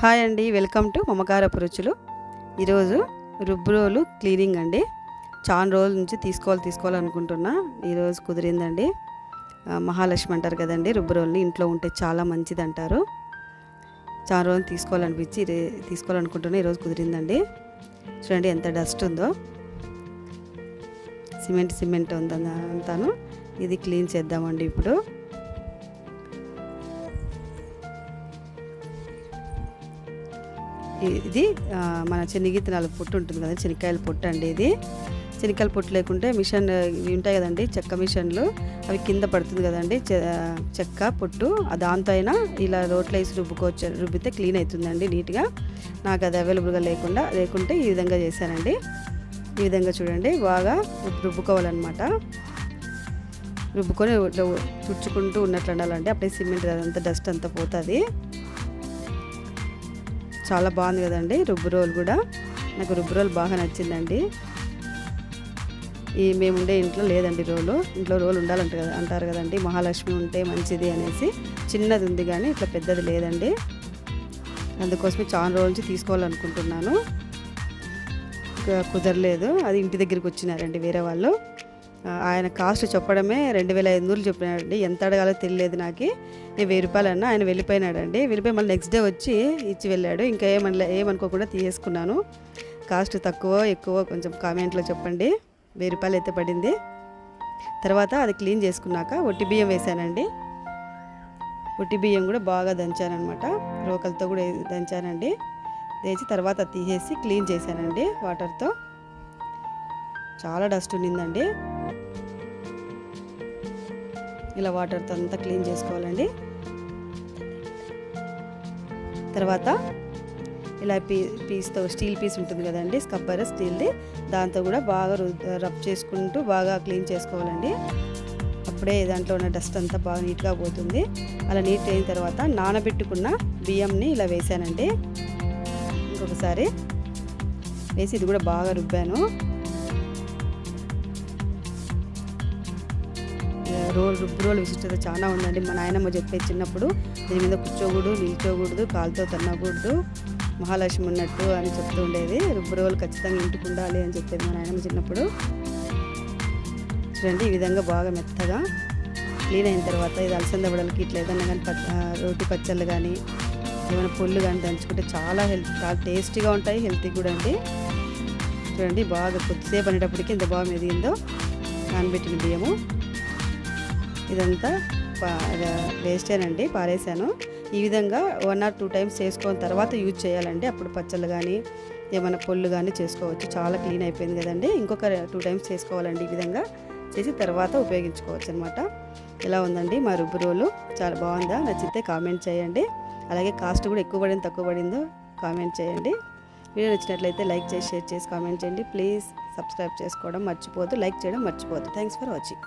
Hi అండి welcome to మమకారపు రుచులు ఈరోజు రుబ్బురోలు క్లీనింగ్ అండి. చాలా రోజుల నుంచి తీసుకోవాలి తీసుకోవాలనుకుంటున్నా ఈరోజు కుదిరిందండి. మహాలక్ష్మి అంటారు కదండి రుబ్బురోల్ని ఇంట్లో ఉంటే చాలా మంచిది అంటారు చాలా రోజులు తీసుకోవాలనిపించి తీసుకోవాలనుకుంటున్నా ఈరోజు కుదిరిందండి. చూడండి ఎంత డస్ట్ ఉందో. సిమెంట్ సిమెంట్ ఉందని అంతాను. ఇది క్లీన్ చేద్దామండి ఇప్పుడు. ఇది మన శనగిత్తనాల పొట్టు ఉంటుంది కదా శనక్కాయల పొట్టు అండి ఇది. శనక్కాయల పొట్టు లేకుంటే మిషన్ ఇవి ఉంటాయి కదండి చెక్క మిషన్లు. అవి కింద పడుతుంది కదండి చె- చెక్క పొట్టు. దాంతో అయినా ఇలా రోట్లో వేసి రుబ్బుకోవచ్చు రుబ్బితే క్లీన్ అవుతుందండి నీట్గా. నాకు అది అవైలబుల్గా లేకుండా లేకుంటే ఈ విధంగా చేశానండి. ఈ విధంగా చూడండి బాగా రుబ్బుకోవాలన్నమాట. రుబ్బుకొని ఇట్లా తుడుచుకుంటూ ఉన్నట్లు ఉండాలంటే అప్పుడే సిమెంట్ అదంతా డస్ట్ అంతా పోతుంది. చాలా బాగుంది కదండి రుబ్బు రోల్ కూడా. నాకు రుబ్బు రోల్ బాగా నచ్చిందండి. ఈ మేము ఉండే ఇంట్లో లేదండి రోలు. ఇంట్లో రోలు ఉండాలంట కదా అంటారు కదండి. మహాలక్ష్మి ఉంటే మంచిది అనేసి చిన్నది ఉంది కానీ ఇట్లా పెద్దది లేదండి. అందుకోసమే చాలా రోజుల నుంచి తీసుకోవాలనుకుంటున్నాను. కుదరలేదు. అది ఇంటి దగ్గరికి వచ్చినారండి వేరే వాళ్ళు. ఆయన కాస్ట్ చెప్పడమే రెండు వేల ఐదు వందలు చెప్పినాడండి. ఎంత అడగాలో తెలియలేదు నాకు. నేను వెయ్యి రూపాయలు అన్నా ఆయన వెళ్ళిపోయినాడండి. వెళ్ళిపోయి మళ్ళీ నెక్స్ట్ డే వచ్చి ఇచ్చి వెళ్ళాడు. ఇంకా ఏమనలే ఏమనుకోకుండా తీసేసుకున్నాను. కాస్ట్ తక్కువ ఎక్కువ కొంచెం కామెంట్లో చెప్పండి. వెయ్యి రూపాయలు అయితే పడింది. తర్వాత అది క్లీన్ చేసుకున్నాక ఒట్టి బియ్యం వేసానండి. ఒట్టి బియ్యం కూడా బాగా దంచానమాట రోకలతో కూడా దంచానండి. తెచ్చి తర్వాత తీసేసి క్లీన్ చేశానండి వాటర్తో చాలా డస్ట్ ఉన్నిందండి. ఇలా వాటర్తో అంతా క్లీన్ చేసుకోవాలండి. తర్వాత ఇలా పీ పీస్తో స్టీల్ పీస్ ఉంటుంది కదండి స్కబ్బర్ స్టీల్ది దాంతో కూడా బాగా రబ్ చేసుకుంటూ బాగా క్లీన్ చేసుకోవాలండి. అప్పుడే దాంట్లో ఉన్న డస్ట్ అంతా బాగా నీట్గా పోతుంది. అలా నీట్ అయిన తర్వాత నానబెట్టుకున్న బియ్యంని ఇలా వేసానండి ఇంకొకసారి వేసి ఇది కూడా బాగా రుబ్బాను. రోల్ రుబ్బురోలు విశిష్టత చాలా ఉందండి. మా నాయనమ్మ చెప్పే చిన్నప్పుడు దీని మీద కూర్చోకూడదు నిల్చోకూడదు కాలుతో తన్నకూడదు మహాలక్ష్మి ఉన్నట్టు అని చెప్తూ ఉండేది. రుబ్బురోలు ఖచ్చితంగా ఇంటికి ఉండాలి అని చెప్పేది మా నాయనమ్మ చిన్నప్పుడు. చూడండి ఈ విధంగా బాగా మెత్తగా క్లీన్ అయిన తర్వాత ఇది అలసంద వడలకి ఇట్లా ఏదన్నా కానీ పచ్చ రోటి పచ్చళ్ళు కానీ ఏమైనా పొళ్ళు కానీ దంచుకుంటే చాలా హెల్త్ చాలా టేస్టీగా ఉంటాయి హెల్తీ కూడా అండి. చూడండి బాగా కొద్దిసేపు అనేటప్పటికి ఇంత బాగా మెదిగిందో నానబెట్టిన బియ్యము. ఇదంతా వేస్టేనండి పారేసాను ఈ విధంగా వన్ ఆర్ టూ టైమ్స్ చేసుకున్న తర్వాత యూజ్ చేయాలండి. అప్పుడు పచ్చళ్ళు కానీ ఏమైనా పొల్లు కానీ చేసుకోవచ్చు. చాలా క్లీన్ అయిపోయింది కదండి. ఇంకొక టూ టైమ్స్ చేసుకోవాలండి ఈ విధంగా. చేసి తర్వాత ఉపయోగించుకోవచ్చు అనమాట ఎలా ఉందండి? మా రుబ్బు రోలు చాలా బాగుందా? నచ్చితే కామెంట్ చేయండి. అలాగే కాస్ట్ కూడా ఎక్కువ పడింది తక్కువ పడిందో కామెంట్ చేయండి. వీడియో నచ్చినట్లయితే లైక్ చేసి షేర్ చేసి కామెంట్ చేయండి. ప్లీజ్ సబ్స్క్రైబ్ చేసుకోవడం మర్చిపోద్దు లైక్ చేయడం మర్చిపోద్దు థ్యాంక్స్ ఫర్ వాచింగ్.